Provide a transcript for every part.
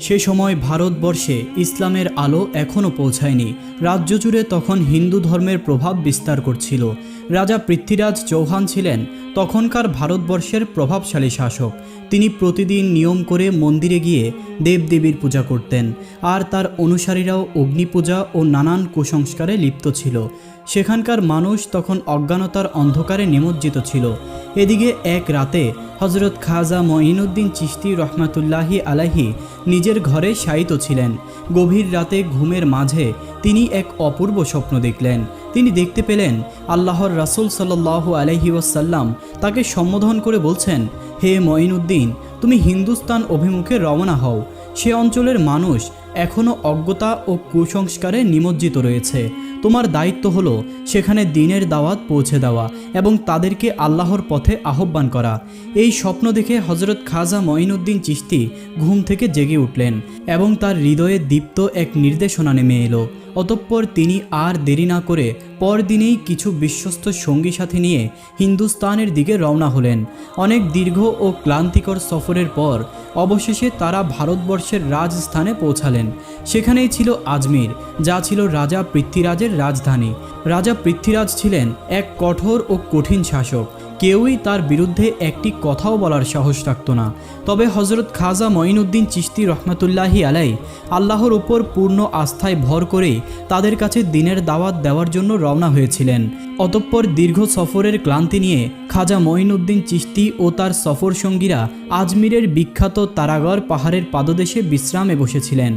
সে সময় ভারতবর্ষে ইসলামের আলো এখনও পৌঁছায়নি। রাজ্য জুড়ে তখন হিন্দু ধর্মের প্রভাব বিস্তার করছিল। রাজা পৃথ্বীরাজ চৌহান ছিলেন তখনকার ভারতবর্ষের প্রভাবশালী শাসক। তিনি প্রতিদিন নিয়ম করে মন্দিরে গিয়ে দেবদেবীর পূজা করতেন। আর তার অনুসারীরাও অগ্নি পূজা ও নানান কুসংস্কারে লিপ্ত ছিল। সেখানকার মানুষ তখন অজ্ঞানতার অন্ধকারে নিমজ্জিত ছিল। এদিকে এক রাতে হজরত খাজা মঈনুদ্দিন চিশতি রহমাতুল্লাহি আলাহি নিজের ঘরে শায়িত ছিলেন। গভীর রাতে ঘুমের মাঝে তিনি এক অপূর্ব স্বপ্ন দেখলেন। তিনি দেখতে পেলেন, আল্লাহর রাসুল সাল্লাহ আলহি ওয়াসাল্লাম তাকে সম্বোধন করে বলছেন, হে মঈনুদ্দিন, তুমি হিন্দুস্তান অভিমুখে রওনা হও। সে অঞ্চলের মানুষ এখনও অজ্ঞতা ও কুসংস্কারে নিমজ্জিত রয়েছে। তোমার দায়িত্ব হলো সেখানে দিনের দাওয়াত পৌঁছে দেওয়া এবং তাদেরকে আল্লাহর পথে আহ্বান করা। এই স্বপ্ন দেখে হজরত খাজা মঈনুদ্দিন চিস্তি ঘুম থেকে জেগে উঠলেন এবং তার হৃদয়ে দীপ্ত এক নির্দেশনা নেমে এলো। অতঃপর তিনি আর দেরি না করে পরদিনেই কিছু বিশ্বস্ত সঙ্গী সাথে নিয়ে হিন্দুস্তানের দিকে রওনা হলেন। অনেক দীর্ঘ ও ক্লান্তিকর সফরের পর অবশেষে তারা ভারতবর্ষের রাজস্থানে পৌঁছালেন। সেখানেই ছিল আজমির, যা ছিল রাজা পৃথ্বীরাজের রাজধানী। রাজা পৃথ্বীরাজ ছিলেন এক কঠোর ও কঠিন শাসক। কেউই তার বিরুদ্ধে একটি কথাও বলার সাহস রাখত না। তবে হজরত খাজা মঈনুদ্দিন চিশতি রহমতুল্লাহি আলাই আল্লাহর উপর পূর্ণ আস্থায় ভর করেই তাদের কাছে দিনের দাওয়াত দেওয়ার জন্য রওনা হয়েছিলেন। অতঃপর দীর্ঘ সফরের ক্লান্তি নিয়ে খাজা মঈনুদ্দিন চিশতি ও তার সফর সঙ্গীরা আজমিরের বিখ্যাত তারাগড় পাহাড়ের পাদদেশে বিশ্রামে বসেছিলেন।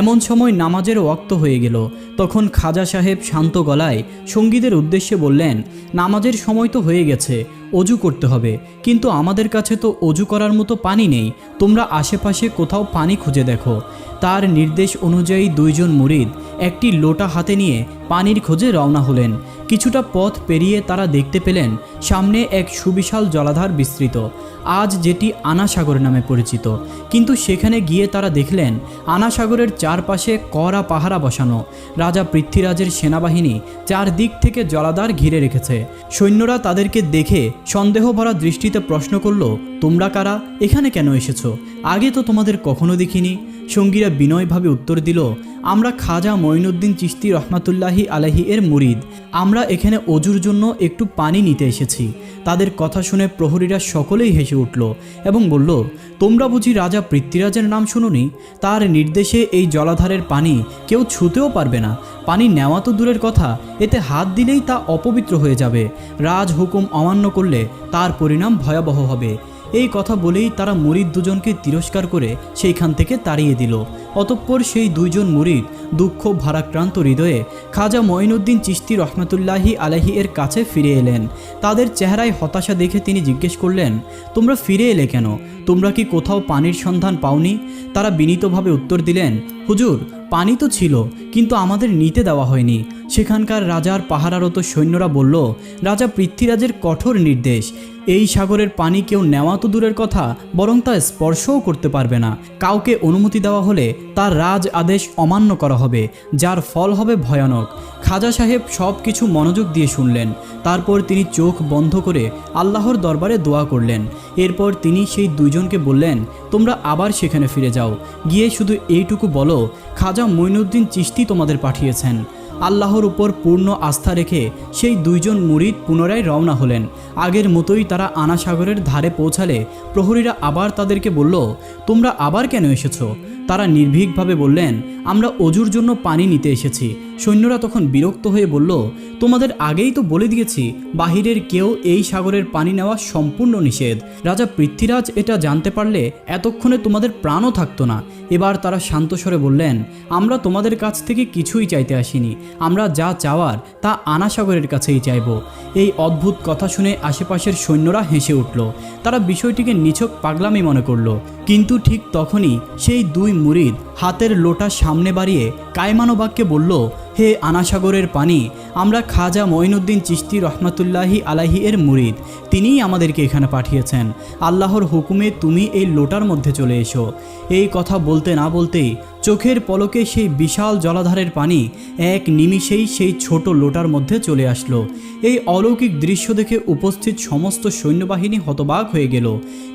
এমন সময় নামাজের ওয়াক্ত হয়ে গেল। তখন খাজা সাহেব শান্ত গলায় সঙ্গীদের উদ্দেশ্যে বললেন, নামাজের সময় তো হয়ে গেছে, অজু করতে হবে। কিন্তু আমাদের কাছে তো অজু করার মতো পানি নেই। তোমরা আশেপাশে কোথাও পানি খুঁজে দেখো। তার নির্দেশ অনুযায়ী দুইজন মুরিদ একটি লোটা হাতে নিয়ে পানির খোঁজে রওনা হলেন। কিছুটা পথ পেরিয়ে তারা দেখতে পেলেন সামনে এক সুবিশাল জলাধার বিস্তৃত। আজ যেটি আনাসাগর নামে পরিচিত। কিন্তু সেখানে গিয়ে তারা দেখলেন, আনাসাগরের চারপাশে কড়া পাহারা বসানো। রাজা পৃথ্বীরাজের সেনাবাহিনী চারদিক থেকে জলাধার ঘিরে রেখেছে। সৈন্যরা তাদেরকে দেখে সন্দেহ ভরা দৃষ্টিতে প্রশ্ন করল, তোমরা কারা? এখানে কেন এসেছ? আগে তো তোমাদের কখনো দেখিনি? সঙ্গীরা বিনয়ভাবে উত্তর দিল আমরা খাজা মঈনুদ্দিন চিশতি রহমাতুল্লাহি আলাহি এর মুরিদ। আমরা এখানে অজুর জন্য একটু পানি নিতে এসেছি। তাদের কথা শুনে প্রহরীরা সকলেই হেসে উঠল এবং বলল, তোমরা বুঝি রাজা পৃথ্বীরাজের নাম শুনুনি? তার নির্দেশে এই জলাধারের পানি কেউ ছুতেও পারবে না। পানি নেওয়া তো দূরের কথা, এতে হাত দিলেই তা অপবিত্র হয়ে যাবে। রাজ হুকুম অমান্য করলে তার পরিণাম ভয়াবহ হবে। এই কথা বলেই তারা মরিদ দুজনকে তিরস্কার করে সেইখান থেকে তাড়িয়ে দিল। অতঃপর সেই দুইজন মরিদ দুঃখ, ভারাক্রান্ত হৃদয়ে খাজা মঈনুদ্দিন চিস্তি রহমতুল্লাহি আলাহি এর কাছে ফিরে এলেন। তাদের চেহারায় হতাশা দেখে তিনি জিজ্ঞেস করলেন, তোমরা ফিরে এলে কেন? তোমরা কি কোথাও পানির সন্ধান পাওনি? তারা বিনীতভাবে উত্তর দিলেন, হুজুর, পানি তো ছিল, কিন্তু আমাদের নিতে দেওয়া হয়নি। সেখানকার রাজার পাহারারত সৈন্যরা বলল, রাজা পৃথ্বীরাজের কঠোর নির্দেশ। এই সাগরের পানি কেউ নেওয়া তো দূরের কথা, বরং তা স্পর্শও করতে পারবে না। কাউকে অনুমতি দেওয়া হলে তার রাজ আদেশ অমান্য করা হবে, যার ফল হবে ভয়ানক। খাজা সাহেব সব কিছু মনোযোগ দিয়ে শুনলেন। তারপর তিনি চোখ বন্ধ করে আল্লাহর দরবারে দোয়া করলেন। এরপর তিনি সেই দুজনকে বললেন, তোমরা আবার সেখানে ফিরে যাও। গিয়ে শুধু এইটুকু বলো, খাজা মঈনুদ্দিন চিশতি তোমাদের পাঠিয়েছেন। আল্লাহর উপর পূর্ণ আস্থা রেখে সেই দুইজন মুরিদ পুনরায় রওনা হলেন। আগের মতোই তারা আনাসাগরের ধারে পৌঁছালে প্রহরীরা আবার তাদেরকে বলল, তোমরা আবার কেন এসেছ? তারা নির্ভীকভাবে বললেন, আমরা অজুর জন্য পানি নিতে এসেছি। সৈন্যরা তখন বিরক্ত হয়ে বলল, তোমাদের আগেই তো বলে দিয়েছি, বাহিরের কেউ এই সাগরের পানি নেওয়া সম্পূর্ণ নিষেধ। রাজা পৃথ্বীরাজ এটা জানতে পারলে এতক্ষণে তোমাদের প্রাণও থাকতো না। এবার তারা শান্ত স্বরে বললেন, আমরা তোমাদের কাছ থেকে কিছুই চাইতে আসিনি। আমরা যা চাওয়ার তা আনা সাগরের কাছেই চাইব। এই অদ্ভুত কথা শুনে আশেপাশের সৈন্যরা হেসে উঠল। তারা বিষয়টিকে নিছক পাগলামি মনে করল। কিন্তু ঠিক তখনই সেই দুই মুরিদ হাতের লোটা সামনে বাড়িয়ে কায়মানো বাক্যে বলল হে আনাসাগরের পানি, আমরা খাজা মঈনুদ্দিন চিশতি রহমতুল্লাহি আলাহি এর মুরিদ, তিনিই আমাদেরকে এখানে পাঠিয়েছেন। আল্লাহর হুকুমে তুমি এই লোটার মধ্যে চলে এসো। এই কথা বলতে না বলতেই চোখের পলকে সেই বিশাল জলাধারের পানি এক নিমিষেই সেই ছোট লোটার মধ্যে চলে আসলো। এই অলৌকিক দৃশ্য দেখে উপস্থিত সমস্ত সৈন্যবাহিনী হতবাক হয়ে গেল।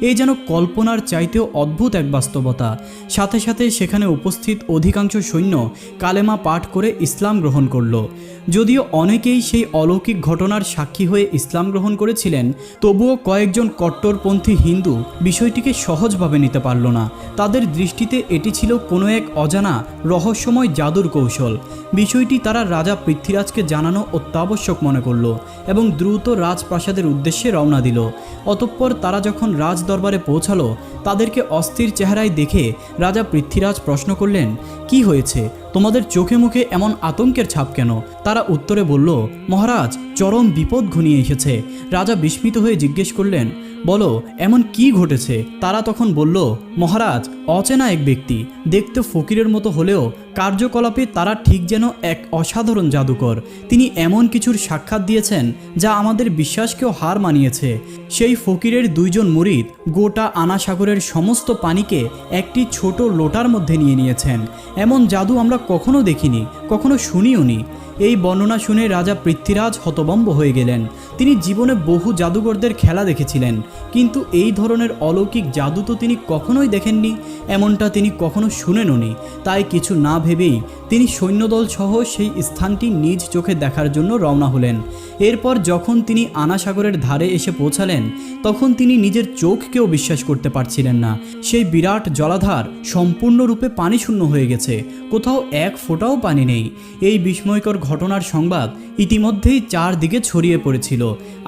এই যেন কল্পনার চাইতেও অদ্ভুত এক বাস্তবতা। সাথে সাথে সেখানে উপস্থিত অধিকাংশ সৈন্য কালেমা পাঠ করে ইসলাম গ্রহণ করল। যদিও অনেকেই সেই অলৌকিক ঘটনার সাক্ষী হয়ে ইসলাম গ্রহণ করেছিলেন, তবুও কয়েকজন কট্টরপন্থী হিন্দু বিষয়টিকে সহজভাবে নিতে পারল না। তাদের দৃষ্টিতে এটি ছিল কোনো এক অজানা, রহস্যময় জাদুর কৌশল। বিষয়টি তারা রাজা পৃথ্বীরাজকে জানানো অত্যাবশ্যক মনে করল এবং দ্রুত রাজপ্রাসাদের উদ্দেশ্যে রওনা দিল। অতঃপর তারা যখন রাজ দরবারে পৌঁছালো, তাদেরকে অস্থির চেহারায় দেখে রাজা পৃথ্বীরাজ প্রশ্ন করলেন, কি হয়েছে? তোমাদের চোখে মুখে এমন আতঙ্কের ছাপ কেন? তারা উত্তরে বলল, মহারাজ, চরম বিপদ ঘনিয়ে এসেছে। রাজা বিস্মিত হয়ে জিজ্ঞেস করলেন বলো, এমন কি ঘটেছে? তারা তখন বলল, মহারাজ, অচেনা এক ব্যক্তি। দেখতে ফকিরের মতো হলেও কার্যকলাপে তারা ঠিক যেন এক অসাধারণ জাদুকর। তিনি এমন কিছুর সাক্ষাৎ দিয়েছেন যা আমাদের বিশ্বাসকেও হার মানিয়েছে। সেই ফকিরের দুইজন মুরিদ গোটা আনাসাগরের সমস্ত পানিকে একটি ছোট লোটার মধ্যে নিয়ে নিয়েছেন। এমন জাদু আমরা কখনো দেখিনি, কখনো শুনিওনি। এই বর্ণনা শুনে রাজা পৃথ্বীরাজ হতবম্ব হয়ে গেলেন। তিনি জীবনে বহু জাদুকরদের খেলা দেখেছিলেন, কিন্তু এই ধরনের অলৌকিক জাদু তো তিনি কখনোই দেখেননি, এমনটা তিনি কখনো শুনেননি তাই কিছু না ভেবেই তিনি সৈন্যদল সহ সেই স্থানটি নিজ চোখে দেখার জন্য রওনা হলেন। এরপর যখন তিনি আনাসাগরের ধারে এসে পৌঁছালেন, তখন তিনি নিজের চোখকেও বিশ্বাস করতে পারছিলেন না। সেই বিরাট জলাধার সম্পূর্ণরূপে পানিশূন্য হয়ে গেছে, কোথাও এক ফোঁটাও পানি নেই। এই বিস্ময়কর ঘটনার সংবাদ ইতিমধ্যেই চারদিকে ছড়িয়ে পড়েছিল।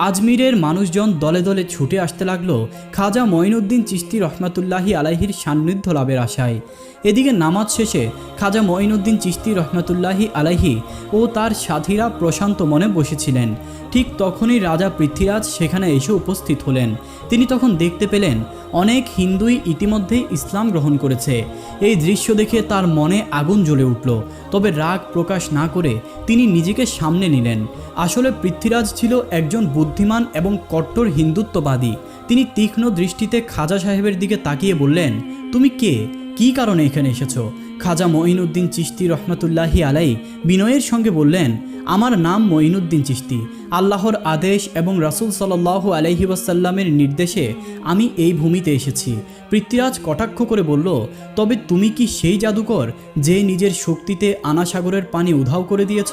আজমিরের মানুষজন দলে দলে ছুটে আসতে লাগল খাজা মঈনুদ্দিন চিস্তি রহমাতুল্লাহি আলাহির সান্নিধ্য লাভের আশায়। এদিকে নামাজ শেষে খাজা মঈনুদ্দিন চিস্তি রহমাতুল্লাহি আলাহি ও তার সাথীরা প্রশান্ত মনে বসেছিলেন। ঠিক তখনই রাজা পৃথ্বীরাজ সেখানে এসে উপস্থিত হলেন। তিনি তখন দেখতে পেলেন অনেক হিন্দুই ইতিমধ্যেই ইসলাম গ্রহণ করেছে। এই দৃশ্য দেখে তার মনে আগুন জ্বলে উঠল। তবে রাগ প্রকাশ না করে তিনি নিজেকে সামনে নিলেন। আসলে পৃথ্বীরাজ ছিল একজন বুদ্ধিমান এবং কট্টর হিন্দুত্ববাদী। তিনি তীক্ষ্ণ দৃষ্টিতে খাজা সাহেবের দিকে তাকিয়ে বললেন, তুমি কে? কী কারণে এখানে এসেছ? খাজা মঈনুদ্দিন চিস্তি রহমতুল্লাহি আলাই বিনয়ের সঙ্গে বললেন আমার নাম মঈনুদ্দিন চিস্তি আল্লাহর আদেশ এবং রাসুল সাল্লাহ আলহি ওয়াসাল্লামের নির্দেশে আমি এই ভূমিতে এসেছি। পৃথ্বীরাজ কটাক্ষ করে বলল, তবে তুমি কি সেই জাদুকর যে নিজের শক্তিতে আনাসাগরের পানি উধাও করে দিয়েছ?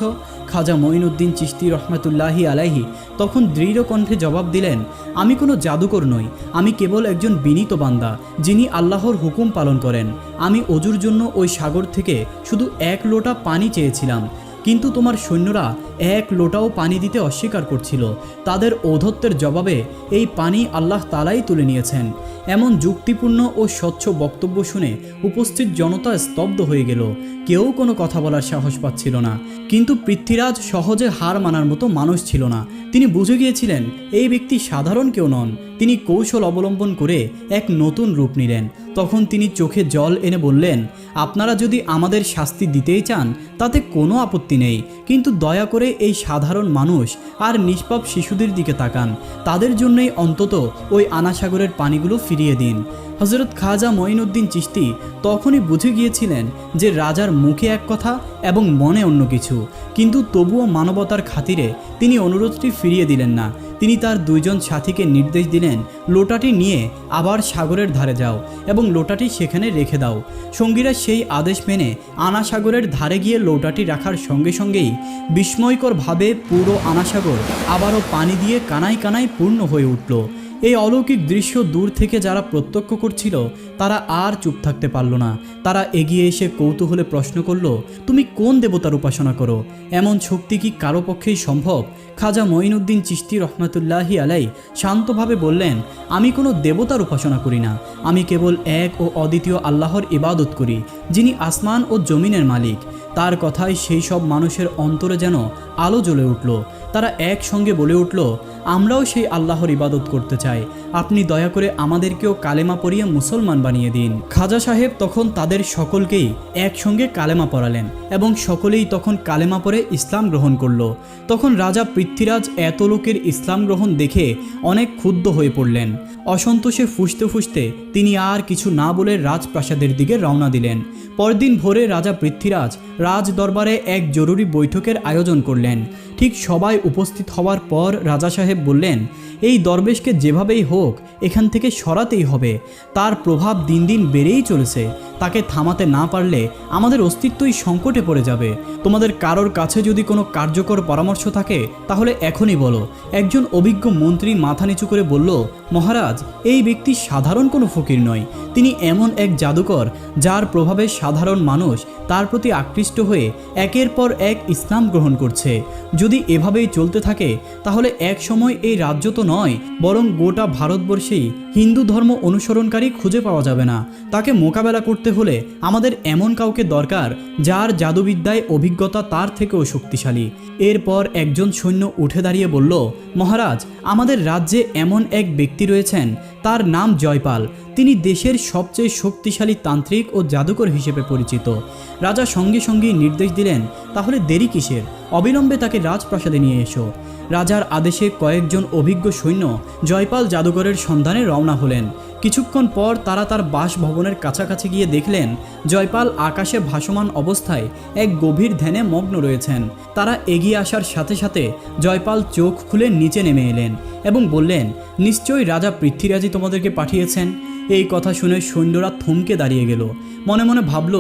খাজা মঈনুদ্দিন চিস্তি রহমতুল্লাহি আলাইহি তখন দৃঢ় কণ্ঠে জবাব দিলেন, আমি কোনো জাদুকর নই। আমি কেবল একজন বিনীত বান্দা, যিনি আল্লাহর হুকুম পালন করেন। আমি অজুর জন্য ওই সাগর থেকে শুধু এক লোটা পানি চেয়েছিলাম। কিন্তু তোমার সৈন্যরা এক লোটাও পানি দিতে অস্বীকার করছিল। তাদের ঔধত্যের জবাবে এই পানি আল্লাহ তালাই তুলে নিয়েছেন। এমন যুক্তিপূর্ণ ও স্বচ্ছ বক্তব্য শুনে উপস্থিত জনতা স্তব্ধ হয়ে গেল। কেউ কোনো কথা বলার সাহস পাচ্ছিল না। কিন্তু পৃথ্বীরাজ সহজে হার মানার মতো মানুষ ছিল না। তিনি বুঝে গিয়েছিলেন, এই ব্যক্তি সাধারণ কেউ নন। তিনি কৌশল অবলম্বন করে এক নতুন রূপ নিলেন। তখন তিনি চোখে জল এনে বললেন, আপনারা যদি আমাদের শাস্তি দিতেই চান, তাতে কোনো আপত্তি নেই। কিন্তু দয়া করে এই সাধারণ মানুষ আর নিষ্পাপ শিশুদের দিকে তাকান। তাদের জন্যই অন্তত ওই আনাসাগরের পানিগুলো ফিরিয়ে দিন। হজরত খাজা মঈনুদ্দিন চিস্তি তখনই বুঝে গিয়েছিলেন যে রাজার মুখে এক কথা এবং মনে অন্য কিছু। কিন্তু তবুও মানবতার খাতিরে তিনি অনুরোধটি ফিরিয়ে দিলেন না। তিনি তার দুইজন সাথীকে নির্দেশ দিলেন, লোটাটি নিয়ে আবার সাগরের ধারে যাও এবং লোটাটি সেখানে রেখে দাও। সঙ্গীরা সেই আদেশ মেনে আনাসাগরের ধারে গিয়ে লোটাটি রাখার সঙ্গে সঙ্গেই বিস্ময়করভাবে পুরো আনাসাগর আবারও পানি দিয়ে কানায় কানায় পূর্ণ হয়ে উঠল। এই অলৌকিক দৃশ্য দূর থেকে যারা প্রত্যক্ষ করছিল, তারা আর চুপ থাকতে পারল না। তারা এগিয়ে এসে কৌতূহলে প্রশ্ন করল, তুমি কোন দেবতার উপাসনা করো? এমন শক্তি কি কারও পক্ষেই সম্ভব? খাজা মঈনুদ্দিন চিস্তি রহমতুল্লাহি আলাই শান্তভাবে বললেন, আমি কোনো দেবতার উপাসনা করি না। আমি কেবল এক ও অদ্বিতীয় আল্লাহর ইবাদত করি, যিনি আসমান ও জমিনের মালিক। তার কথায় সেই সব মানুষের অন্তরে যেন আলো জ্বলে উঠল। তারা একসঙ্গে বলে উঠল, আমরাও সেই আল্লাহর ইবাদত করতে চাই। আপনি দয়া করে আমাদেরকেও কালেমা পরিয়ে মুসলমান বানিয়ে দিন। খাজা সাহেব তখন তাদের সকলকেই একসঙ্গে কালেমা পড়ালেন এবং সকলেই তখন কালেমা পরে ইসলাম গ্রহণ করল। তখন রাজা পৃথ্বীরাজ এত লোকের ইসলাম গ্রহণ দেখে অনেক ক্ষুব্ধ হয়ে পড়লেন। অসন্তোষে ফুসতে ফুসতে তিনি আর কিছু না বলে রাজপ্রাসাদের দিকে রওনা দিলেন। পরদিন ভোরে রাজা পৃথ্বীরাজ রাজ দরবারে এক জরুরি বৈঠকের আয়োজন করলেন। ঠিক সবাই উপস্থিত হওয়ার পর রাজা সাহেব বললেন, এই দরবেশকে যেভাবেই হোক, এখান থেকে সরাতেই হবে। তার প্রভাব দিন দিন বেড়েই চলেছে। তাকে থামাতে না পারলে আমাদের অস্তিত্বই সংকটে পড়ে যাবে। তোমাদের কারোর কাছে যদি কোনো কার্যকর পরামর্শ থাকে, তাহলে এখনই বলো। একজন অভিজ্ঞ মন্ত্রী মাথা নিচু করে বলল, মহারাজ, এই ব্যক্তি সাধারণ কোনো ফকির নয়। তিনি এমন এক জাদুকর, যার প্রভাবে সাধারণ মানুষ তার প্রতি আকৃষ্ট হয়ে একের পর এক ইসলাম গ্রহণ করছে। যদি এভাবেই চলতে থাকে তাহলে এক সময় এই রাজ্য তো নয় বরং গোটা ভারতবর্ষেই। হিন্দু ধর্ম অনুসরণকারী খুঁজে পাওয়া যাবে না। তাকে মোকাবেলা করতে হলে আমাদের এমন কাউকে দরকার, যার জাদুবিদ্যায় অভিজ্ঞতা তার থেকেও শক্তিশালী। এরপর একজন সৈন্য উঠে দাঁড়িয়ে বলল, মহারাজ, আমাদের রাজ্যে এমন এক ব্যক্তি রয়েছেন, তার নাম জয়পাল। তিনি দেশের সবচেয়ে শক্তিশালী তান্ত্রিক ও জাদুকর হিসেবে পরিচিত। রাজা সঙ্গে সঙ্গেই নির্দেশ দিলেন, তাহলে দেরি কিসের? অবিলম্বে তাকে রাজপ্রাসাদে নিয়ে এসো। রাজার আদেশে কয়েকজন অভিজ্ঞ সৈন্য জয়পাল জাদুঘরের সন্ধানে রওনা হলেন। কিছুক্ষণ পর তারা তার বাসভবনের কাছাকাছি গিয়ে দেখলেন, জয়পাল আকাশে ভাসমান অবস্থায় এক গভীর ধ্যানে মগ্ন রয়েছেন। তারা এগিয়ে আসার সাথে সাথে জয়পাল চোখ খুলে নিচে নেমে এলেন এবং বললেন, নিশ্চয়ই রাজা পৃথ্বীরাজই তোমাদেরকে পাঠিয়েছেন? এই কথা শুনে সৈন্যরা থমকে দাঁড়িয়ে গেল। মনে মনে ভাবল,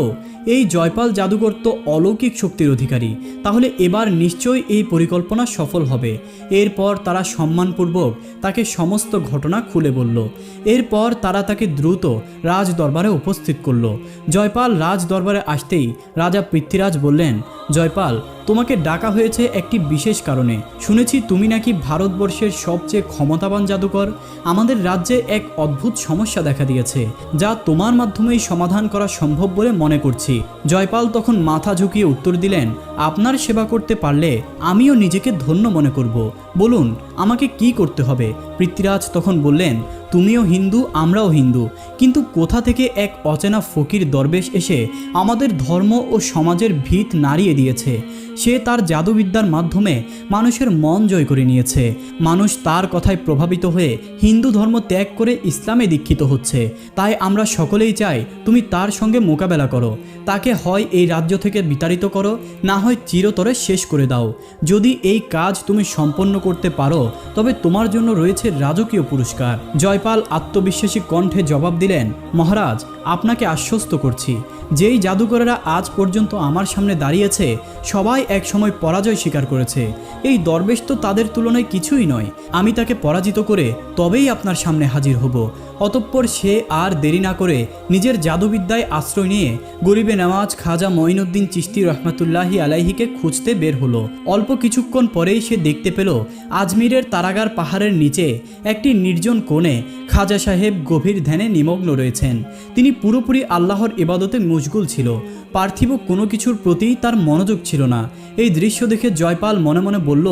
এই জয়পাল জাদুকর তো অলৌকিক শক্তির অধিকারী, তাহলে এবার নিশ্চয়ই এই পরিকল্পনা সফল হবে। এরপর তারা সম্মানপূর্বক তাকে সমস্ত ঘটনা খুলে বলল। এরপর তারা তাকে দ্রুত রাজ দরবারে উপস্থিত করল। জয়পাল রাজ দরবারে আসতেই রাজা পৃথ্বীরাজ বললেন, জয়পাল তোমাকে ডাকা হয়েছে একটি বিশেষ কারণে। শুনেছি তুমি নাকি ভারতবর্ষের সবচেয়ে ক্ষমতাবান জাদুকর। আমাদের রাজ্যে এক অদ্ভুত সমস্যা দেখা দিয়েছে, যা তোমার মাধ্যমেই সমাধান করা সম্ভব বলে মনে করছি। জয়পাল তখন মাথা ঝুঁকিয়ে উত্তর দিলেন, আপনার সেবা করতে পারলে আমিও নিজেকে ধন্য মনে করব। বলুন, আমাকে কি করতে হবে? পৃথ্বীরাজ তখন বললেন তুমিও হিন্দু, আমরাও হিন্দু। কিন্তু কোথা থেকে এক অচেনা ফকির দরবেশ এসে আমাদের ধর্ম ও সমাজের ভিত নাড়িয়ে দিয়েছে? সে তার জাদুবিদ্যার মাধ্যমে মানুষের মন জয় করে নিয়েছে। মানুষ তার কথায় প্রভাবিত হয়ে হিন্দু ধর্ম ত্যাগ করে ইসলামে দীক্ষিত হচ্ছে। তাই আমরা সকলেই চাই তুমি তার সঙ্গে মোকাবেলা করো। তাকে হয় এই রাজ্য থেকে বিতাড়িত করো, না হয় চিরতরে শেষ করে দাও। যদি এই কাজ তুমি সম্পন্ন করতে পারো, তবে তোমার জন্য রয়েছে রাজকীয় পুরস্কার। জয়পাল আত্মবিশ্বাসী কণ্ঠে জবাব দিলেন মহারাজ আপনাকে আশ্বস্ত করছি। যেই জাদুকরেরা আজ পর্যন্ত আমার সামনে দাঁড়িয়েছে, সবাই একসময় পরাজয় স্বীকার করেছে। এই দরবেশ তো তাদের তুলনায় কিছুই নয়। আমি তাকে পরাজিত করে তবেই আপনার সামনে হাজির হব। অতঃপর সে আর দেরি না করে নিজের জাদুবিদ্যায় আশ্রয় নিয়ে গরিবে নেওয়াজ খাজা মঈনুদ্দিন চিস্তি রহমাতুল্লাহি আলাইহিকে খুঁজতে বের হলো। অল্প কিছুক্ষণ পরেই সে দেখতে পেল আজমিরের তারাগার পাহাড়ের নিচে একটি নির্জন কোণে খাজা সাহেব গভীর ধ্যানে নিমগ্ন রয়েছেন। তিনি পুরোপুরি আল্লাহর ইবাদতে মশগুল ছিল। পার্থিব কোনো কিছুর প্রতি তার মনোযোগ ছিল না। এই দৃশ্য দেখে জয়পাল মনে মনে বলল,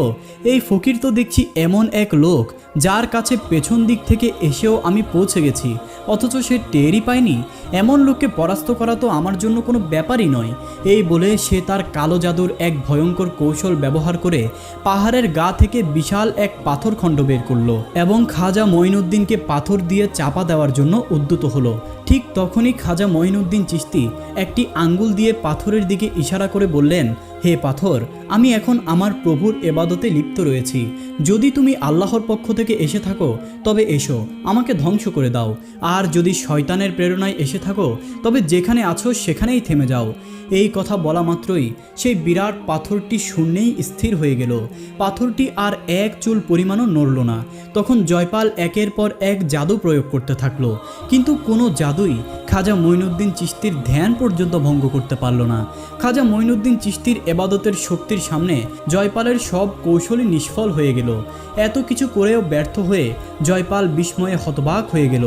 এই ফকির তো দেখছি এমন এক লোক যার কাছে পেছন দিক থেকে এসেও আমি পৌঁছে গেছি। অথচ সে টেরই পায়নি। এমন লোককে পরাস্ত করা তো আমার জন্য কোনো ব্যাপারই নয়। এই বলে সে তার কালো জাদুর এক ভয়ঙ্কর কৌশল ব্যবহার করে পাহাড়ের গা থেকে বিশাল এক পাথরখণ্ড বের করল এবং খাজা মঈনুদ্দিনকে পাথর দিয়ে চাপা দেওয়ার জন্য উদ্যত হলো। ঠিক তখনই খাজা মঈনুদ্দিন চিস্তি একটি আঙ্গুল দিয়ে পাথরের দিকে ইশারা করে বললেন, হে পাথর, আমি এখন আমার প্রভুর এবাদতে লিপ্ত রয়েছি। যদি তুমি আল্লাহর পক্ষ থেকে এসে থাকো, তবে এসো, আমাকে ধ্বংস করে দাও। আর যদি শয়তানের প্রেরণায় এসে থাকো, তবে যেখানে আছো সেখানেই থেমে যাও। এই কথা বলা মাত্রই সেই বিরাট পাথরটি শূন্যেই স্থির হয়ে গেল। পাথরটি আর এক চুল পরিমাণও নড়ল না। তখন জয়পাল একের পর এক জাদু প্রয়োগ করতে থাকল। কিন্তু কোনো জাদুই খাজা মঈনুদ্দিন চিস্তির ধ্যান পর্যন্ত ভঙ্গ করতে পারল না। খাজা মঈনুদ্দিন চিস্তির এবাদতের শক্তির সামনে জয়পালের সব কৌশলই নিষ্ফল হয়ে গেল। এত কিছু করেও ব্যর্থ হয়ে জয়পাল বিস্ময়ে হতবাক হয়ে গেল।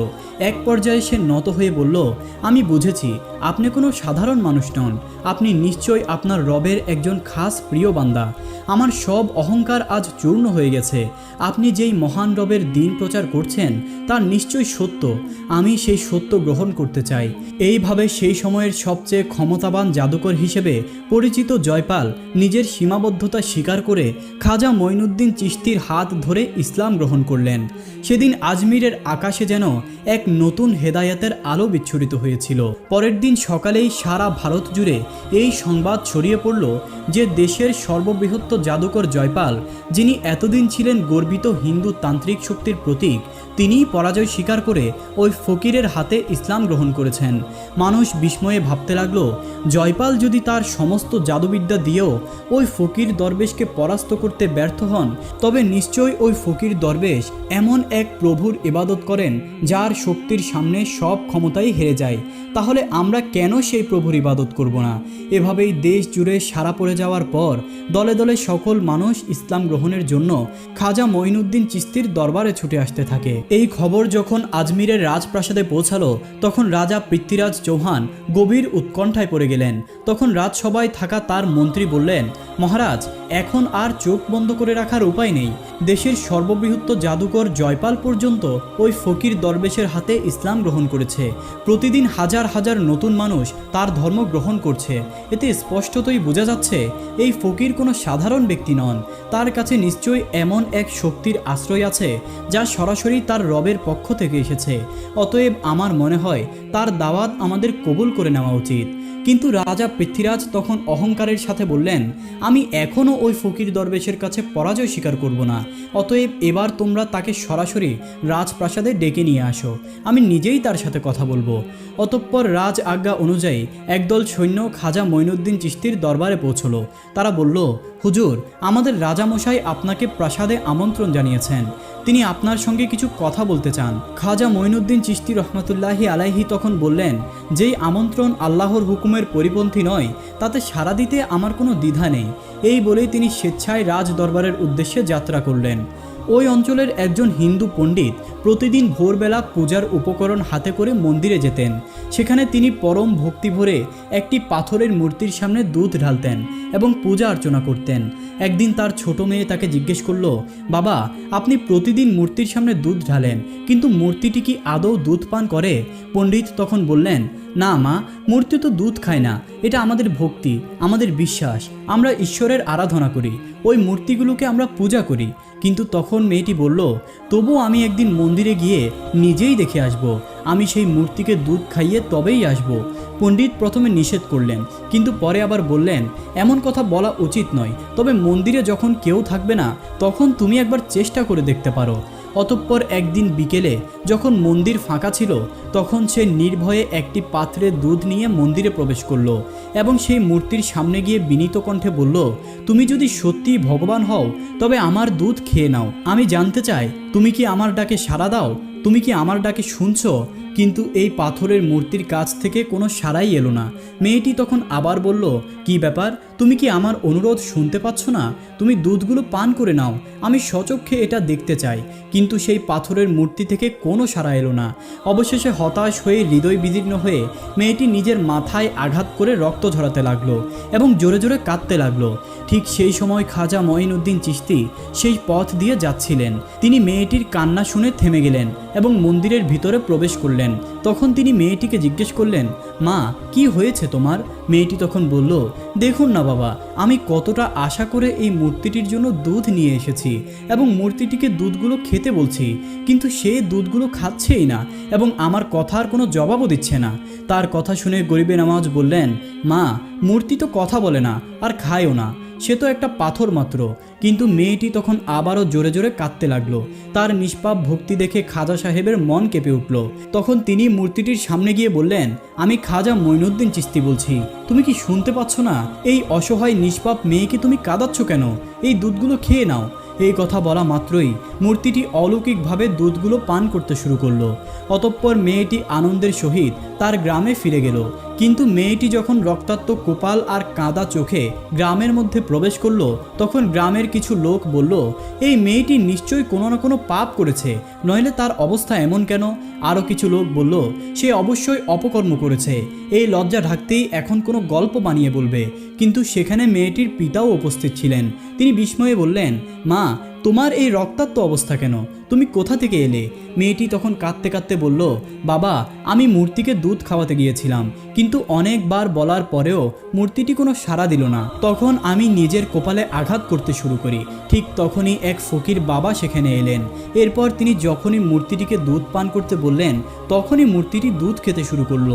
এক পর্যায়ে সে নত হয়ে বলল, আমি বুঝেছি, আপনি কোনো সাধারণ মানুষ নন। আপনি নিশ্চয় আপনার রবের একজন খাস প্রিয় বান্দা। আমার সব অহংকার আজ চূর্ণ হয়ে গেছে। আপনি যেই মহান রবের দিন প্রচার করছেন, তা নিশ্চয়ই সত্য। আমি সেই সত্য গ্রহণ করতে চাই। এইভাবে সেই সময়ের সবচেয়ে ক্ষমতাবান জাদুকর হিসেবে পরিচিত জয়পাল নিজের সীমাবদ্ধতা স্বীকার করে খাজা মঈনুদ্দিন চিশতির হাত ধরে ইসলাম গ্রহণ করলেন। সেদিন আজমিরের আকাশে যেন এক নতুন হেদায়াতের আলো বিচ্ছুরিত হয়েছিল। পরের দিন সকালেই সারা ভারত জুড়ে এই সংবাদ ছড়িয়ে পড়ল যে দেশের সর্ববৃহত্ত জাদুকর জয়পাল, যিনি এতদিন ছিলেন গর্বিত হিন্দু তান্ত্রিক শক্তির প্রতীক তিনিই পরাজয় স্বীকার করে ওই ফকিরের হাতে ইসলাম গ্রহণ করেছেন। মানুষ বিস্ময়ে ভাবতে লাগল, জয়পাল যদি তার সমস্ত জাদুবিদ্যা দিয়েও ওই ফকির দরবেশকে পরাস্ত করতে ব্যর্থ হন, তবে নিশ্চয়ই ওই ফকির দরবেশ এমন এক প্রভুর ইবাদত করেন যার শক্তির সামনে সব ক্ষমতাই হেরে যায়। তাহলে আমরা কেন সেই প্রভুর ইবাদত করব না? এভাবেই দেশ জুড়ে সারা পড়ে যাওয়ার পর দলে দলে সকল মানুষ ইসলাম গ্রহণের জন্য খাজা মঈনুদ্দিন চিস্তির দরবারে ছুটে আসতে থাকে। এই খবর যখন আজমিরের রাজপ্রাসাদে পৌঁছালো, তখন রাজা পৃথ্বীরাজ চৌহান গভীর উৎকণ্ঠায় পড়ে গেলেন। তখন রাজসভায় থাকা তার মন্ত্রী বললেন, মহারাজ এখন আর চোখ বন্ধ করে রাখার উপায় নেই। দেশের সর্ববৃহৎ জাদুকর জয়পাল পর্যন্ত ওই ফকির দরবেশের হাতে ইসলাম গ্রহণ করেছে। প্রতিদিন হাজার হাজার নতুন মানুষ তার ধর্ম গ্রহণ করছে। এতে স্পষ্টতই বোঝা যাচ্ছে, এই ফকির কোনো সাধারণ ব্যক্তি নন। তার কাছে নিশ্চয়ই এমন এক শক্তির আশ্রয় আছে, যা সরাসরি তার রবের পক্ষ থেকে এসেছে। অতএব আমার মনে হয়, তার দাওয়াত আমাদের কবুল করে নেওয়া উচিত। কিন্তু রাজা পৃথ্বীরাজ তখন অহংকারের সাথে বললেন, আমি এখনও ওই ফকির দরবেশের কাছে পরাজয় স্বীকার করব না। অতএব এবার তোমরা তাকে সরাসরি রাজপ্রাসাদে ডেকে নিয়ে আসো। আমি নিজেই তার সাথে কথা বলব অতঃপর রাজ আজ্ঞা অনুযায়ী একদল সৈন্য খাজা মঈনুদ্দিন চিস্তির দরবারে পৌঁছলো। তারা বলল, হুজুর, আমাদের রাজামশাই আপনাকে প্রাসাদে আমন্ত্রণ জানিয়েছেন। তিনি আপনার সঙ্গে কিছু কথা বলতে চান। খাজা মঈনুদ্দিন চিস্তি রহমতুল্লাহি আলাইহি তখন বললেন, যেই আমন্ত্রণ আল্লাহর হুকুমের পরিপন্থী নয়, তাতে সাড়া দিতে আমার কোনো দ্বিধা নেই। এই বলেই তিনি স্বেচ্ছায় রাজ দরবারের উদ্দেশ্যে যাত্রা করলেন। ওই অঞ্চলের একজন হিন্দু পণ্ডিত প্রতিদিন ভোরবেলা পূজার উপকরণ হাতে করে মন্দিরে যেতেন। সেখানে তিনি পরম ভক্তি ভরে একটি পাথরের মূর্তির সামনে দুধ ঢালতেন এবং পূজা অর্চনা করতেন। একদিন তার ছোট মেয়ে তাকে জিজ্ঞেস করল, বাবা, আপনি প্রতিদিন মূর্তির সামনে দুধ ঢালেন, কিন্তু মূর্তিটি কি আদৌ দুধ পান করে? পণ্ডিত তখন বললেন, না মা, মূর্তি তো দুধ খায় না, এটা আমাদের ভক্তি, আমাদের বিশ্বাস, আমরা ঈশ্বরের আরাধনা করি, ওই মূর্তিগুলোকে আমরা পূজা করি। কিন্তু তখন মেয়েটি বলল, তবু আমি একদিন মন্দিরে গিয়ে নিজেই দেখে আসব, আমি সেই মূর্তিকে দুধ খাইয়ে তবেই আসব। পণ্ডিত প্রথমে নিষেধ করলেন, কিন্তু পরে আবার বললেন, এমন কথা বলা উচিত নয়, তবে মন্দিরে যখন কেউ থাকবে না, তখন তুমি একবার চেষ্টা করে দেখতে পারো। অতঃপর একদিন বিকেলে যখন মন্দির ফাঁকা ছিল, তখন সে নির্ভয়ে একটি পাত্রে দুধ নিয়ে মন্দিরে প্রবেশ করল এবং সেই মূর্তির সামনে গিয়ে বিনীত কণ্ঠে বলল, তুমি যদি সত্যিই ভগবান হও, তবে আমার দুধ খেয়ে নাও। আমি জানতে চাই, তুমি কি আমার ডাকে সাড়া দাও? তুমি কি আমার ডাকে শুনছো? কিন্তু এই পাথরের মূর্তির কাছ থেকে কোনো সারাই এলো না। মেয়েটি তখন আবার বলল, কি ব্যাপার? তুমি কি আমার অনুরোধ শুনতে পাচ্ছ না? তুমি দুধগুলো পান করে নাও। আমি সচক্ষে এটা দেখতে চাই। কিন্তু সেই পাথরের মূর্তি থেকে কোনো সাড়া এলো না। অবশেষে হতাশ হয়ে হৃদয় বিদীর্ণ হয়ে মেয়েটি নিজের মাথায় আঘাত করে রক্ত ঝরাতে লাগল এবং জোরে জোরে কাঁদতে লাগল। ঠিক সেই সময় খাজা মঈনুদ্দিন চিস্তি সেই পথ দিয়ে যাচ্ছিলেন। তিনি মেয়েটির কান্না শুনে থেমে গেলেন এবং মন্দিরের ভিতরে প্রবেশ করলেন। তখন তিনি মেয়েটিকে জিজ্ঞেস করলেন, মা, কি হয়েছে তোমার? মেয়েটি তখন বলল, দেখুন না বাবা, আমি কতটা আশা করে এই মূর্তিটির জন্য দুধ নিয়ে এসেছি এবং মূর্তিটিকে দুধগুলো খেতে বলছি, কিন্তু সে দুধগুলো খাচ্ছেই না এবং আমার কথার কোনো জবাবও দিচ্ছে না। তার কথা শুনে গরিবে নামাজ বললেন, মা, মূর্তি তো কথা বলে না, আর খায়ও না। সে তো একটা পাথর মাত্র, কিন্তু মেয়েটি তখন আবারও জোরে জোরে কাঁদতে লাগল। তার নিষ্পাপ ভক্তি দেখে খাজা সাহেবের মন কেঁপে উঠল। তখন তিনি মূর্তিটির সামনে গিয়ে বললেন, আমি খাজা মঈনুদ্দিন চিস্তি বলছি। তুমি কি শুনতে পাচ্ছ না? এই অসহায় নিষ্পাপ মেয়েকে তুমি কাঁদাচ্ছ কেন? এই দুধগুলো খেয়ে নাও। এই কথা বলা মাত্রই মূর্তিটি অলৌকিকভাবে দুধগুলো পান করতে শুরু করল। অতঃপর মেয়েটি আনন্দের সহিত তার গ্রামে ফিরে গেল। কিন্তু মেয়েটি যখন রক্তাক্ত কোপাল আর কাদা চোখে গ্রামের মধ্যে প্রবেশ করল, তখন গ্রামের কিছু লোক বলল, এই মেয়েটি নিশ্চয়ই কোনো না কোনো পাপ করেছে, নইলে তার অবস্থা এমন কেন? আরও কিছু লোক বলল, সে অবশ্যই অপকর্ম করেছে, এই লজ্জা ঢাকতেই এখন কোনো গল্প বানিয়ে বলবে। কিন্তু সেখানে মেয়েটির পিতাও উপস্থিত ছিলেন। তিনি বিস্ময়ে বললেন, মা তোমার এই রক্তাক্ত অবস্থা কেন? তুমি কোথা থেকে এলে? মেয়েটি তখন কাঁদতে কাঁদতে বলল, বাবা, আমি মূর্তিকে দুধ খাওয়াতে গিয়েছিলাম, কিন্তু অনেকবার বলার পরেও মূর্তিটি কোনো সাড়া দিল না। তখন আমি নিজের কপালে আঘাত করতে শুরু করি। ঠিক তখনই এক ফকির বাবা সেখানে এলেন। এরপর তিনি যখনই মূর্তিটিকে দুধ পান করতে বললেন, তখনই মূর্তিটি দুধ খেতে শুরু করল।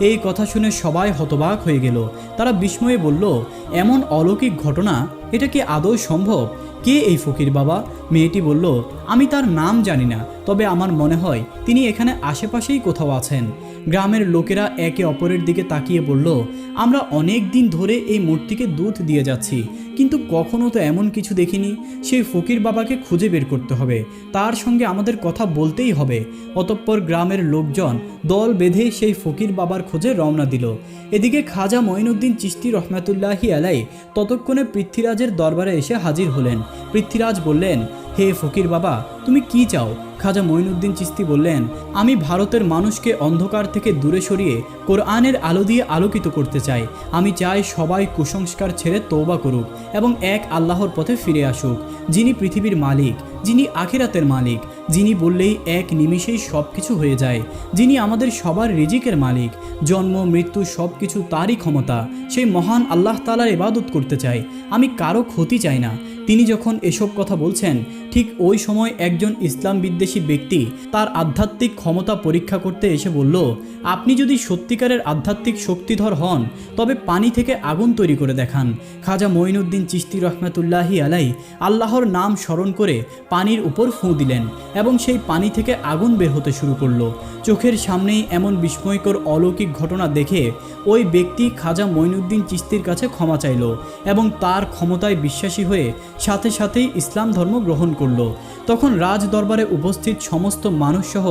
এই কথা শুনে সবাই হতবাক হয়ে গেল। তারা বিস্ময়ে বলল, এমন অলৌকিক ঘটনা? এটা কি আদৌ সম্ভব? কে এই ফকির বাবা? মেয়েটি বলল, আমি তার নাম জানি না, তবে আমার মনে হয় তিনি এখানে আশেপাশেই কোথাও আছেন। গ্রামের লোকেরা একে অপরের দিকে তাকিয়ে বলল, আমরা অনেক দিন ধরে এই মূর্তিকে দুধ দিয়ে যাচ্ছি, কিন্তু কখনো তো এমন কিছু দেখিনি। সেই ফকির বাবাকে খুঁজে বের করতে হবে। তার সঙ্গে আমাদের কথা বলতেই হবে। অতঃপর গ্রামের লোকজন দল বেঁধে সেই ফকির বাবার খোঁজে রওনা দিল। এদিকে খাজা মঈনুদ্দিন চিস্তি রহমাতুল্লাহি আলাই ততক্ষণে পৃথ্বীরাজের দরবারে এসে হাজির হলেন। পৃথ্বীরাজ বললেন, হে ফকির বাবা, তুমি কি চাও? খাজা মঈনুদ্দিন চিস্তি বললেন, আমি ভারতের মানুষকে অন্ধকার থেকে দূরে সরিয়ে কোরআনের আলো দিয়ে আলোকিত করতে চাই। আমি চাই সবাই কুসংস্কার ছেড়ে তৌবা করুক এবং এক আল্লাহর পথে ফিরে আসুক। যিনি পৃথিবীর মালিক, যিনি আখিরাতের মালিক, যিনি বললেই এক নিমিষেই সব কিছু হয়ে যায়, যিনি আমাদের সবার রিজিকের মালিক, জন্ম, মৃত্যু সব কিছু তারই ক্ষমতা, সেই মহান আল্লাহ তালার ইবাদত করতে চাই। আমি কারও ক্ষতি চাই না। তিনি যখন এসব কথা বলছেন ঠিক ওই সময় একজন ইসলাম বিদ্বেষী ব্যক্তি তার আধ্যাত্মিক ক্ষমতা পরীক্ষা করতে এসে বলল, আপনি যদি সত্যিকারের আধ্যাত্মিক শক্তিধর হন, তবে পানি থেকে আগুন তৈরি করে দেখান। খাজা মঈনুদ্দিন চিস্তি রহমাতুল্লাহি আলাই আল্লাহর নাম স্মরণ করে পানির উপর ফুঁ দিলেন এবং সেই পানি থেকে আগুন বের হতে শুরু করল। চোখের সামনেই এমন বিস্ময়কর অলৌকিক ঘটনা দেখে ওই ব্যক্তি খাজা মঈনুদ্দিন চিস্তির কাছে ক্ষমা চাইল এবং তার ক্ষমতায় বিশ্বাসী হয়ে সাথে সাথেই ইসলাম ধর্ম গ্রহণ করল। তখন রাজ দরবারে উপস্থিত সমস্ত মানুষসহ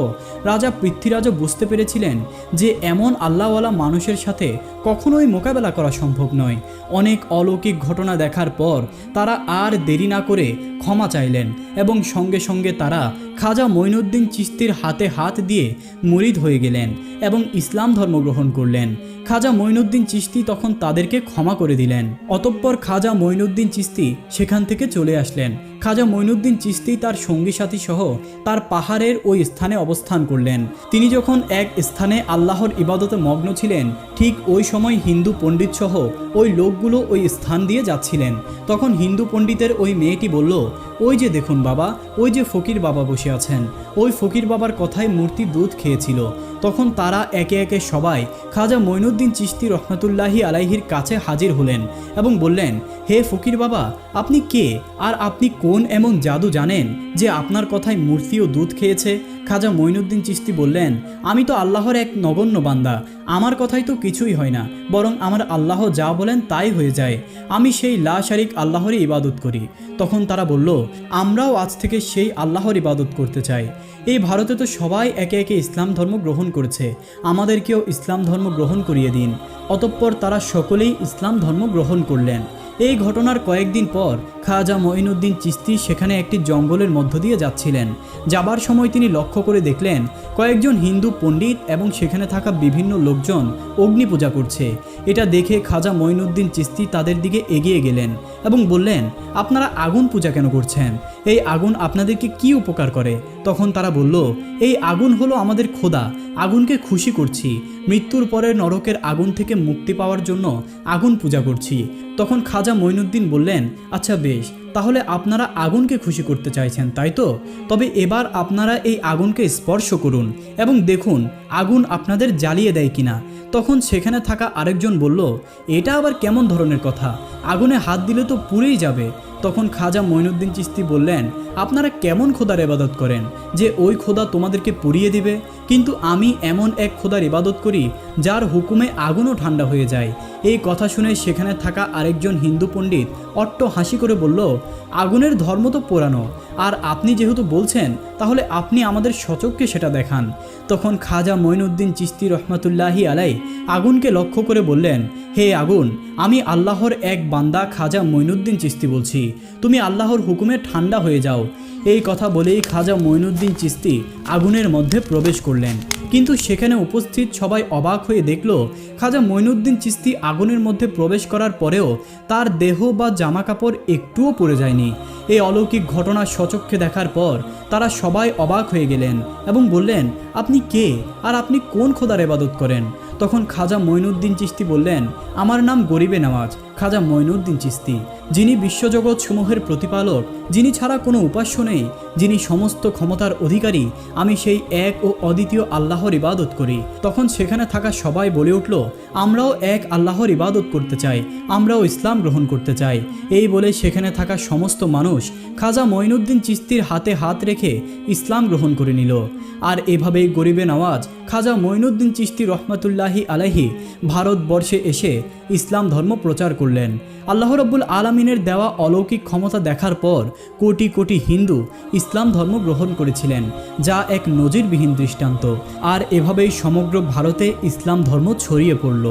রাজা পৃথ্বীরাজও বুঝতে পেরেছিলেন যে এমন আল্লাহওয়ালা মানুষের সাথে কখনোই মোকাবেলা করা সম্ভব নয়। অনেক অলৌকিক ঘটনা দেখার পর তারা আর দেরি না করে ক্ষমা চাইলেন এবং সঙ্গে সঙ্গে তারা খাজা মঈনুদ্দিন চিস্তির হাতে হাত দিয়ে মুরিদ হয়ে গেলেন এবং ইসলাম ধর্ম গ্রহণ করলেন। খাজা মঈনুদ্দিন চিস্তি তখন তাদেরকে ক্ষমা করে দিলেন। অতঃপর খাজা মঈনুদ্দিন চিস্তি সেখান থেকে চলে আসলেন। খাজা মঈনুদ্দিন চিস্তি তার সঙ্গী সাথী সহ তার পাহাড়ের ওই স্থানে অবস্থান করলেন। তিনি যখন এক স্থানে আল্লাহর ইবাদতে মগ্ন ছিলেন, ঠিক ওই সময় হিন্দু পণ্ডিত সহ ওই লোকগুলো ওই স্থান দিয়ে যাচ্ছিলেন। তখন হিন্দু পণ্ডিতের ওই মেয়েটি বলল, ওই যে দেখুন বাবা, ওই যে ফকির বাবা বসে আছেন। ওই ফকির বাবার কথায় মূর্তি দুধ খেয়েছিল। তখন তারা একে একে সবাই খাজা মঈনুদ্দিন চিস্তি রহমতুল্লাহি আলাইহির কাছে হাজির হলেন এবং বললেন, হে ফকির বাবা, আপনি কে? আর আপনি কোন এমন জাদু জানেন যে আপনার কথায় মূর্তি ও দুধ খেয়েছে? খাজা মঈনুদ্দিন চিস্তি বললেন, আমি তো আল্লাহর এক নগণ্য বান্দা। আমার কথাই তো কিছুই হয় না, বরং আমার আল্লাহ যা বলেন তাই হয়ে যায়। আমি সেই লা শারিক আল্লাহরই ইবাদত করি। তখন তারা বলল, আমরাও আজ থেকে সেই আল্লাহর ইবাদত করতে চাই। এই ভারতে তো সবাই একে একে ইসলাম ধর্ম গ্রহণ করেছে। আমাদেরকেও ইসলাম ধর্ম গ্রহণ করিয়ে দিন। অতঃপর তারা সকলেই ইসলাম ধর্ম গ্রহণ করলেন। এই ঘটনার কয়েকদিন পর খাজা মঈনুদ্দিন চিস্তি সেখানে একটি জঙ্গলের মধ্য দিয়ে যাচ্ছিলেন। যাবার সময় তিনি লক্ষ্য করে দেখলেন, কয়েকজন হিন্দু পণ্ডিত এবং সেখানে থাকা বিভিন্ন লোকজন অগ্নি পূজা করছে। এটা দেখে খাজা মঈনুদ্দিন চিস্তি তাদের দিকে এগিয়ে গেলেন। এবং বললেন, আপনারা আগুন পূজা কেন করছেন? এই আগুন আপনাদেরকে কি উপকার করে? তখন তারা বলল, এই আগুন হলো আমাদের খোদা। আগুনকে খুশি করছি। মৃত্যুর পরে নরকের আগুন থেকে মুক্তি পাওয়ার জন্য আগুন পূজা করছি। তখন খাজা মঈনুদ্দিন বললেন আচ্ছা বেশ তাহলে আপনারা আগুনকে খুশি করতে চাইছেন, তাই তো? তবে এবার আপনারা এই আগুনকে স্পর্শ করুন এবং দেখুন, আগুন আপনাদের জ্বালিয়ে দেয় কিনা। তখন সেখানে থাকা আরেকজন বলল, এটা আবার কেমন ধরনের কথা? আগুনে হাত দিলে তো পুড়েই যাবে। তখন খাজা মঈনুদ্দিন চিস্তি বললেন, আপনারা কেমন খোদার ইবাদত করেন যে ওই খোদা তোমাদেরকে পুড়িয়ে দিবে? কিন্তু আমি এমন এক খোদার ইবাদত করি যার হুকুমে আগুনও ঠান্ডা হয়ে যায়। এই কথা শুনে সেখানে থাকা আরেকজন হিন্দু পণ্ডিত অট্ট হাসি করে বলল, আগুনের ধর্ম তো পোড়ানো। আর আপনি যেহেতু বলছেন, তাহলে আপনি আমাদের সচককে সেটা দেখান। তখন খাজা মঈনুদ্দিন চিস্তি রহমাতুল্লাহি আলাই আগুনকে লক্ষ্য করে বললেন, হে আগুন, আমি আল্লাহর এক বান্দা খাজা মঈনুদ্দিন চিস্তি বলছি। তুমি আল্লাহর হুকুমে ঠান্ডা হয়ে যাও। এই কথা বলেই খাজা মঈনুদ্দিন চিস্তি আগুনের মধ্যে প্রবেশ করলেন। কিন্তু সেখানে উপস্থিত সবাই অবাক হয়ে দেখল, খাজা মঈনুদ্দিন চিস্তি আগুনের মধ্যে প্রবেশ করার পরেও তার দেহ বা জামা কাপড় একটুও পড়ে যায়নি। এই অলৌকিক ঘটনা সচক্ষে দেখার পর তারা সবাই অবাক হয়ে গেলেন এবং বললেন, আপনি কে? আর আপনি কোন খোদার এবাদত করেন? তখন খাজা মঈনুদ্দিন চিস্তি বললেন, আমার নাম গরিবে নামাজ খাজা মঈনুদ্দিন চিস্তি যিনি বিশ্বজগৎ সমূহের প্রতিপালক, যিনি ছাড়া কোনো উপাস্য নেই, যিনি সমস্ত ক্ষমতার অধিকারী, আমি সেই এক ও অদ্বিতীয় আল্লাহর ইবাদত করি। তখন সেখানে থাকা সবাই বলে উঠল, আমরাও এক আল্লাহর ইবাদত করতে চাই, আমরাও ইসলাম গ্রহণ করতে চাই। এই বলে সেখানে থাকা সমস্ত মানুষ খাজা মঈনুদ্দিন চিস্তির হাতে হাত রেখে ইসলাম গ্রহণ করে নিল। আর এভাবেই গরিবে নওয়াজ খাজা মঈনুদ্দিন চিস্তি রহমতুল্লাহি আলাহি ভারতবর্ষে এসে ইসলাম ধর্ম প্রচার করলেন। আল্লাহ রব্বুল আলমিনের দেওয়া অলৌকিক ক্ষমতা দেখার পর কোটি কোটি হিন্দু ইসলাম ধর্ম গ্রহণ করেছিলেন, যা এক নজিরবিহীন দৃষ্টান্ত। আর এভাবেই সমগ্র ভারতে ইসলাম ধর্ম ছড়িয়ে পড়ল।